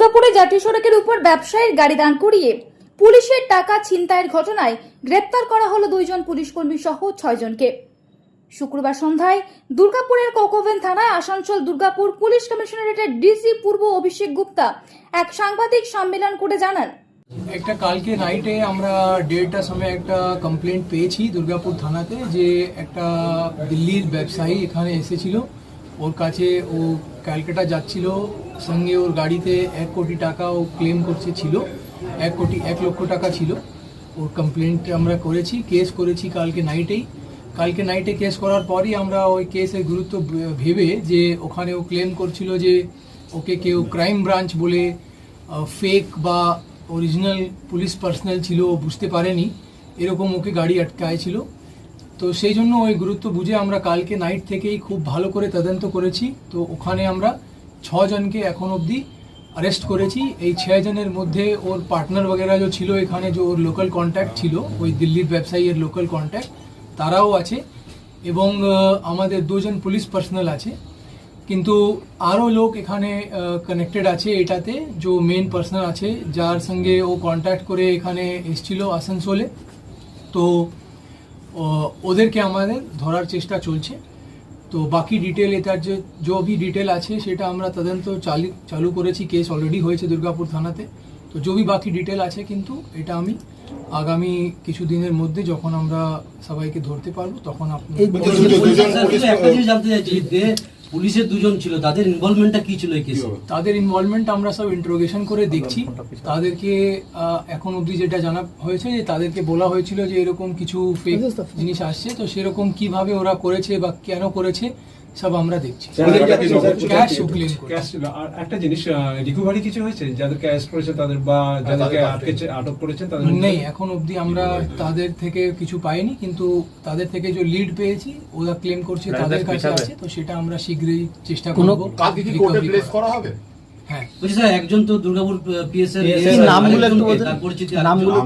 দুর্গাপুরে জাতীয় সড়কের উপর ব্যবসায়ীর গাড়ি দাঁড় করিয়ে পুলিশের টাকা ছিনতাইয়ের ঘটনায় গ্রেপ্তার করা হলো দুইজন পুলিশ কর্মী সহ ছয়জনকে। শুক্রবার সন্ধ্যায় দুর্গাপুরের কোকোভেন থানায় আসানসোল দুর্গাপুর পুলিশ কমিশনারেটের ডিসি পূর্ব অভিষেক গুপ্তা এক সাংবাদিক সম্মেলন করে জানান। একটা কালকে নাইটে আমরা দেড়টার সময় একটা কমপ্লেন্ট পেয়েছি দুর্গাপুর থানাতে যে একটা দিল্লির ব্যবসায়ী এখানে এসেছিল। ওর কাছে ও ক্যালকাটা যাচ্ছিল সঙ্গে ওর গাড়িতে এক কোটি টাকা ও ক্লেম করছে ছিল। এক কোটি, এক লক্ষ টাকা ছিল। ওর কমপ্লেন্ট আমরা করেছি কেস করেছি কালকে নাইটেই কালকে নাইটে কেস করার পরই আমরা ওই কেসের গুরুত্ব ভেবে যে ওখানে ও ক্লেম করছিল যে ওকে কেউ ক্রাইম ব্রাঞ্চ বলে ফেক বা অরিজিনাল পুলিশ পার্সোনাল ছিল, ও বুঝতে পারেনি। এরকম ওকে গাড়ি আটকায়ছিল। তো সেই জন্য ওই গুরুত্ব বুঝে আমরা কালকে নাইট থেকেই খুব ভালো করে তদন্ত করেছি। তো ওখানে আমরা ছজনকে এখন অবধি অ্যারেস্ট করেছি। এই ছজনের মধ্যে ওর পার্টনার বগেরা যে ছিল এখানে, যে ওর লোকাল কন্ট্যাক্ট ছিল, ওই দিল্লির ব্যবসায়ীর লোকাল কন্ট্যাক্ট তারাও আছে এবং আমাদের দুজন পুলিশ পার্সোনাল আছে। কিন্তু আরও লোক এখানে কানেক্টেড আছে এটাতে, যে মেন পার্সোনাল আছে, যার সঙ্গে ও কন্ট্যাক্ট করে এখানে এসছিল আসানসোলে। তো ওদেরকে আমাদের ধরার চেষ্টা চলছে। তো বাকি ডিটেল এটার যে যে ভি ডিটেল আছে সেটা আমরা তদন্ত চালু চালু করেছি কেস অলরেডি হয়েছে দুর্গাপুর থানাতে। তো যে ভি বাকি ডিটেল আছে কিন্তু এটা আমি আগামী কিছু দিনের মধ্যে যখন আমরা সবাইকে ধরতে পারব তখন আপনি পুলিশের দুজন ছিল তাদের ইনভলভমেন্টটা কি ছিল এই কেসে তাদের ইনভলভমেন্ট আমরা সব ইন্টারোগেশন করে দেখছি। তাদেরকে আহ, এখন অবধি যেটা জানা হয়েছে যে তাদেরকে বলা হয়েছিল যে এরকম কিছু ফেক জিনিস আসছে তো সেরকম কীভাবে ওরা করেছে বা কেন করেছে সব আমরা দেখছি। ক্যাশ ক্লেম ক্যাশ আর একটা জিনিস রিকভারি কিছু হয়েছে? যাদেরকে অ্যারেস্ট করেছে তাদের বা যাদেরকে আটকেছে আটক করেছে তাদের নেই এখন অবধি আমরা তাদের থেকে কিছু পাইনি কিন্তু তাদের থেকে যে লিড পেয়েছি ওরা ক্লেম করছে তাদের কাছে আছে তো সেটা আমরা শীঘ্রই চেষ্টা করব। কালকে কি কোর্টে প্লেস করা হবে? হ্যাঁ। স্যার একজন তো দুর্গাপুর পিএস এর PSS নামগুলো একটু নামগুলো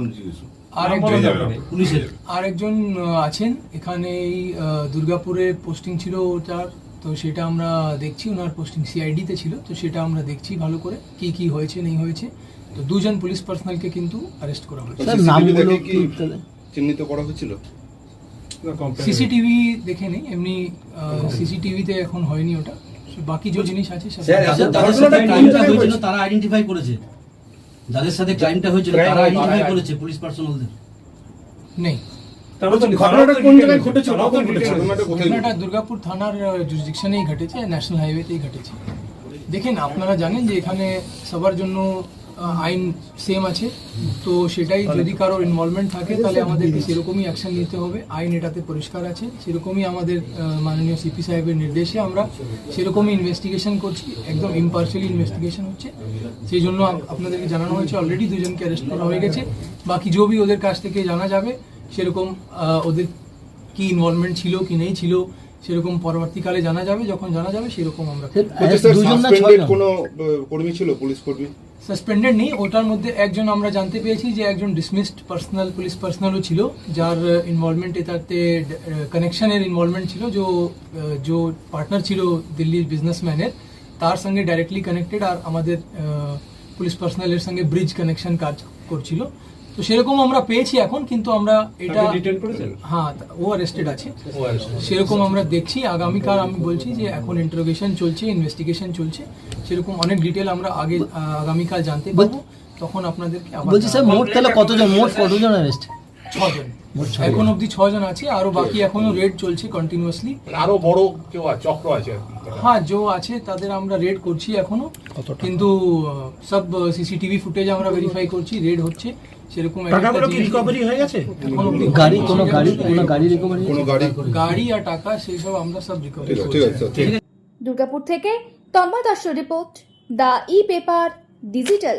আরেকজন আছেন এখানে এই আহ, দুর্গাপুরে পোস্টিং ছিল ওটার তো সেটা আমরা দেখছি। ওনার পোস্টিং সিআইডিতে ছিল। তো সেটা আমরা দেখছি ভালো করে। কি কি হয়েছে নেই হয়েছে। তো দুজন পুলিশ পার্সোনালকে কিন্তু অ্যারেস্ট করা হয়েছে। নামগুলো কি চিহ্নিত করা হয়েছিল? সিসিটিভি দেখে নেই। এমনি সিসিটিভিতে এখন হয়নি ওটা। বাকি যে জিনিস আছে তারা আইডেন্টিফাই করেছে। যাদের সাথে ক্রাইমটা হয়েছিল তারা হয়েছে, আইডেন্টিফাই। করেছে পুলিশ পার্সোনালদের নেই। ঘটনাটা ঘটেছে কখন ঘটেছে? ঘটনাটা কোথায় দুর্গাপুর থানার জুরিসডিকশনেই ঘটেছে ন্যাশনাল হাইওয়েতেই ঘটেছে। দেখেন আপনারা জানেন যে এখানে সবার জন্য আইন সেম আছে। তো সেটাই যদি কারোর ইনভলভমেন্ট থাকে তাহলে আমাদেরকে সেরকমই অ্যাকশন নিতে হবে। আইন এটাতে পরিষ্কার আছে। সেরকমই আমাদের মাননীয় সিপি সাহেবের নির্দেশে আমরা সেরকমই ইনভেস্টিগেশন করছি। একদম ইম্পার্শিয়ালি ইনভেস্টিগেশন হচ্ছে। সেই জন্য আপনাদেরকে জানানো হয়েছে অলরেডি দুজনকে অ্যারেস্ট করা হয়ে গেছে। বাকি যে ওদের কাছ থেকে জানা যাবে সেরকম ওদের কি ইনভলভমেন্ট ছিল কি নেই ছিল সেরকম পরবর্তীকালে জানা যাবে। যখন জানা যাবে সেরকম আমরা কোনো কর্মী ছিল পুলিশ কর্মী? সাসপেন্ডেড নেই। ওটার মধ্যে একজন আমরা জানতে পেরেছি যে একজন ডিসমিসড পার্সোনাল পুলিশ পার্সোনালও ছিল, যার ইনভলভমেন্ট এটাতে কানেকশনের ইনভলভমেন্ট ছিল। যে যে পার্টনার ছিল দিল্লির বিজনেসম্যানের তার সঙ্গে ডাইরেক্টলি কানেক্টেড আর আমাদের পুলিশ পার্সোনালের সঙ্গে ব্রিজ কানেকশন কাজ করছিল। তো সেরকম আমরা পেয়েছি এখন কিন্তু আমরা এটা? হ্যাঁ ও অ্যারেস্টেড আছে। সেরকম আমরা দেখছি। আগামীকাল আমি বলছি যে এখন ইন্টারোগেশন চলছে ইনভেস্টিগেশন চলছে। সেরকম অনেক ডিটেল আমরা আগে আগামীকাল জানতে পারব। তখন আপনাদেরকে বলছি স্যার মোট তাহলে কতজন মোট কতজন অ্যারেস্ট ছজন। এখন অবধি ছজন আছে আরও বাকি এখনও রেড চলছে কন্টিনিউয়াসলি আরও বড় কেউ আছে চক্র আছে। আর কি। হ্যাঁ জো আছে তাদের আমরা রেড করছি এখনও। কিন্তু সব সিসিটিভি ফুটেজ আমরা ভেরিফাই করছি রেড হচ্ছে সেরকম একটা টাকাগুলো কি রিকভারি হয়ে গেছে? গাড়ি কোনো গাড়ি কোনো গাড়ি রিকভারি কোনো গাড়ি। গাড়ি আর টাকা সেই সব আমরা সব রিকভারি দুর্গাপুর থেকে Tanmoy Das report the e paper digital.